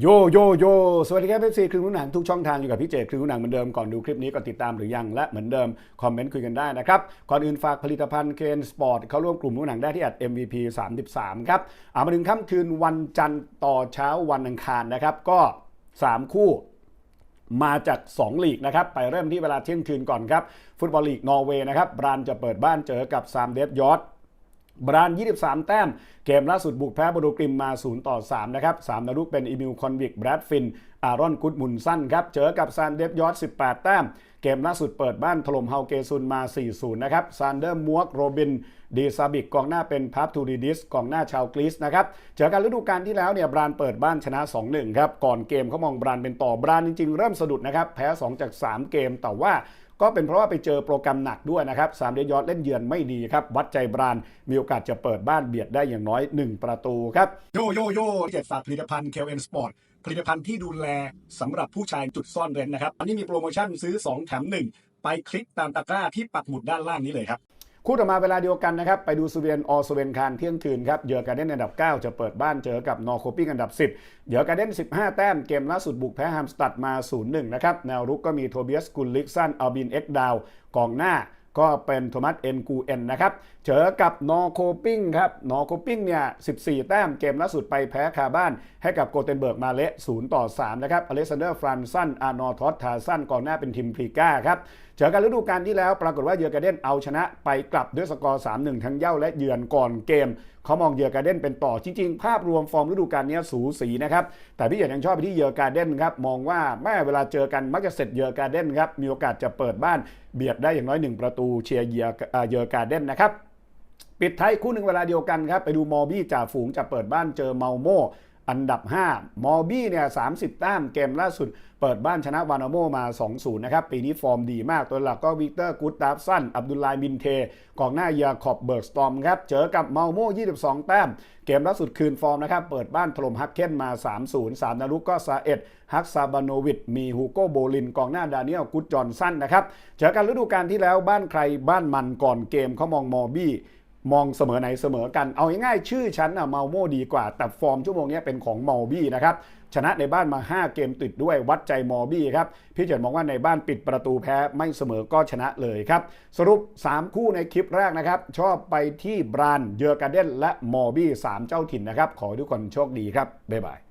โยโยโยสวัสดีครับเอฟซีครึ่งรู้หนังทุกช่องทางอยู่กับพี่เจครึ่งรู้หนังเหมือนเดิมก่อนดูคลิปนี้ก็ติดตามหรือยังและเหมือนเดิม คอมเมนต์คุยกันได้นะครับ ก่อนอื่นฝากผลิตภัณฑ์เคนสปอร์ตเข้าร่วมกลุ่มรู้หนังได้ที่แอด MVP 33 ครับเอามาถึงค่ำคืนวันจันทร์ต่อเช้าวันอังคารนะครับ ก็ 3 คู่มาจาก 2 ลีกนะครับ ไปเริ่มที่เวลาเที่ยงคืนก่อนครับ ฟุตบอลลีกนอร์เวย์นะครับบรานจะเปิดบ้านเจอกับซามเดฟยอร์ บราน 23 แต้ม เกมล่าสุดบุกแพ้บรูกริมมา 0 ต่อ 3 นะครับ 3 นารุกเป็นอีมิลคอนวิกแบรดฟิน อารอนกุดมุนสั้นครับ เจอกับซานเดฟยอด 18 แต้ม เกมล่าสุดเปิดบ้านถล่มเฮาเกซุนมา 4-0 นะครับซานเดอร์มวกโรบินดีซาบิกกองหน้าเป็นพับทูดิดิสกองหน้าชาวกรีซนะครับ เจอกันฤดูกาลที่แล้วเนี่ยบรานเปิดบ้านชนะ 2-1 ครับ ก่อนเกมเขามองบรานเป็นต่อบรานจริง ๆ เริ่มสะดุดนะครับ แพ้ 2 จาก 3 เกม แต่ว่า ก็เป็นเพราะว่าไปเจอโปรแกรมหนักด้วยนะครับสามเดยอดเล่นเยือนไม่ดีครับ วัดใจบรานมีโอกาสจะเปิดบ้านเบียดได้อย่างน้อย 1 ประตูครับ โยโยโย่เจ็ดฝากผลิตภัณฑ์เคลเอ็นสปอร์ตผลิตภัณฑ์ที่ดูแลสำหรับผู้ชายจุดซ่อนเร้นนะครับอันนี้มีโปรโมชั่นซื้อ 2 แถม 1 ไปคลิกตามตะกร้าที่ปักหมุดด้านล่างนี้เลยครับ คู่ต่อมาเวลาเดียวกันนะครับ ไปดูสเวียนออสเวนคารเที่ยงคืนครับเยอการเดนอันดับ 9 จะเปิดบ้านเจอกับนอร์โคปิงอันดับ 10 เยอการเดน 15 แต้มเกมล่าสุดบุกแพ้ฮัมสตัดมา 0-1 นะครับ แนวรุกก็มีโทเบียสกุลลิกซันอัลบินเอ็กดาวกองหน้า ก็เป็นโทมัสเอ็นกูเอ็นนะครับ เจอกับนอโคปิงครับ นอโคปิงเนี่ย 14 แต้มเกมล่าสุดไปแพ้คาบ้าน ให้กับโกเทนเบิร์กมาเละ0ต่อ 3 นะครับ อเล็กซานเดอร์ฟรานซัน อาร์นอทอสทาซันก่องหน้าเป็นทีมพรีก้าครับ เจอกันฤดูกาลที่แล้วปรากฏว่าเยอการ์เดนเอาชนะไปกลับด้วยสกอร์ 3-1 ทั้งเย่าและเยือนก่อนเกมเขามองเยอการ์เด้นเป็นต่อจริง ๆ ภาพรวมฟอร์มฤดูกาลนี้สูสีนะครับ แต่พี่เหยียดยังชอบไปที่เยอการ์เด้นครับ มองว่าแม่เวลาเจอกันมักจะเสร็จเยอการ์เด้นครับ มีโอกาสจะเปิดบ้านเบียดได้อย่างน้อย 1 ประตูเชียร์เยอร์เยอร์การ์เดนนะครับ ปิดท้ายคู่หนึ่งเวลาเดียวกันครับ ไปดูมอร์บี้จ่าฝูงจะเปิดบ้านเจอเมาโม อันดับ 5 มอบี้เนี่ย30แต้มเกมล่าสุด เปิดบ้านชนะวานาโมมา 2-0 นะครับ ปีนี้ฟอร์มดีมาก ตัวหลักก็วิกเตอร์กูตตาฟสัน อับดุลไลบินเทกองหน้ายาขอบเบิร์กสตอมครับ เจอกับเมาโม่22 แต้ม เกมล่าสุดคืนฟอร์มนะครับ เปิดบ้านถล่มฮักเคนมา 3-0 3นารุกก็ซาเอ็ดฮักซาบานโนวิดมีฮูโกโบลิน กองหน้าดานิเอลกุดจอนสันนะครับ เจอกันฤดูกาลที่แล้วบ้านใครบ้านมันก่อนเกมเขามองมอบี้ มองเสมอไหนเสมอกัน เอาง่ายๆชื่อชั้นอะเมาโมดีกว่า แต่ฟอร์มชั่วโมงนี้เป็นของมอลบี้นะครับชนะในบ้านมา 5 เกมติดด้วยวัดใจมอบี้ครับ พี่เจินมองว่าในบ้านปิดประตูแพ้ไม่เสมอก็ชนะเลยครับ สรุป 3 คู่ในคลิปแรกนะครับ ชอบไปที่บรานเยอร์การ์เดนและมอบี้3เจ้าถิ่นนะครับ ขอทุกคนโชคดีครับ บ๊ายบาย